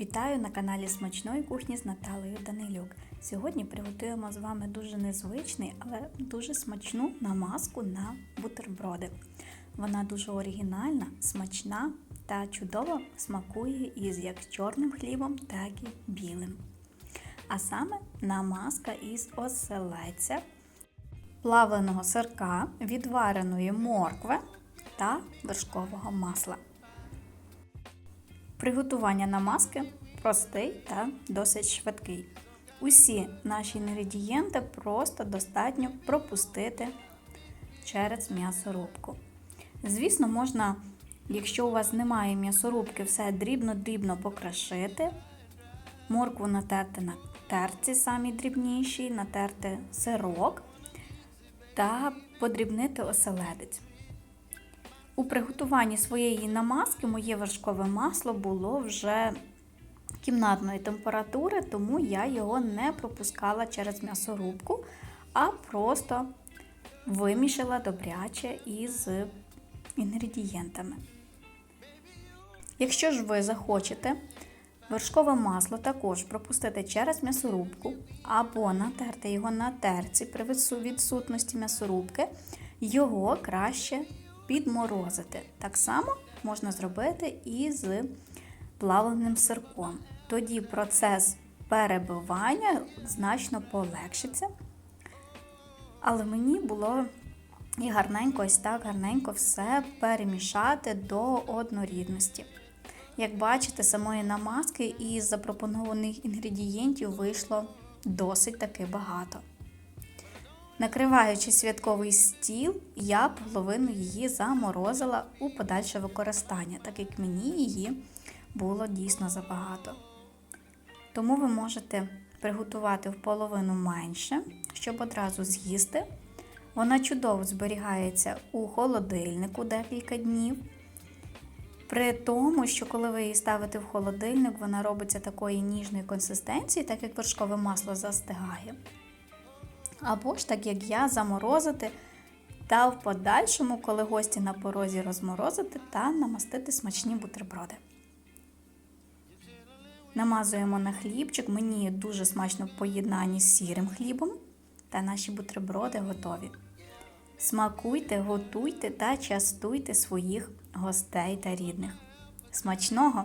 Вітаю на каналі Смачної кухні з Наталею Данилюк. Сьогодні приготуємо з вами дуже незвичний, але дуже смачну намазку на бутерброди. Вона дуже оригінальна, смачна та чудово смакує із як чорним хлібом, так і білим. А саме намазка із оселеця, плавленого сирка, відвареної моркви та вершкового масла. Приготування намазки простий та досить швидкий. Усі наші інгредієнти просто достатньо пропустити через м'ясорубку. Звісно, можна, якщо у вас немає м'ясорубки, все дрібно-дрібно покрашити, моркву натерти на терці, самі дрібніші, натерти сирок та подрібнити оселедець. У приготуванні своєї намазки моє вершкове масло було вже кімнатної температури, тому я його не пропускала через м'ясорубку, а просто вимішала добряче із інгредієнтами. Якщо ж ви захочете вершкове масло також пропустити через м'ясорубку або натерти його на терці при відсутності м'ясорубки, його краще підморозити. Так само можна зробити і з плавленим сирком. Тоді процес перебивання значно полегшиться. Але мені було і гарненько, ось так гарненько все перемішати до однорідності. Як бачите, самої намазки із запропонованих інгредієнтів вийшло досить таки багато. Накриваючи святковий стіл, я половину її заморозила у подальше використання, так як мені її було дійсно забагато. Тому ви можете приготувати в половину менше, щоб одразу з'їсти. Вона чудово зберігається у холодильнику декілька днів. При тому, що коли ви її ставите в холодильник, вона робиться такої ніжної консистенції, так як вершкове масло застигає. Або ж так, як я, заморозити та в подальшому, коли гості на порозі розморозити та намастити смачні бутерброди. Намазуємо на хлібчик, мені дуже смачно в поєднанні з сірим хлібом, та наші бутерброди готові. Смакуйте, готуйте та частуйте своїх гостей та рідних. Смачного!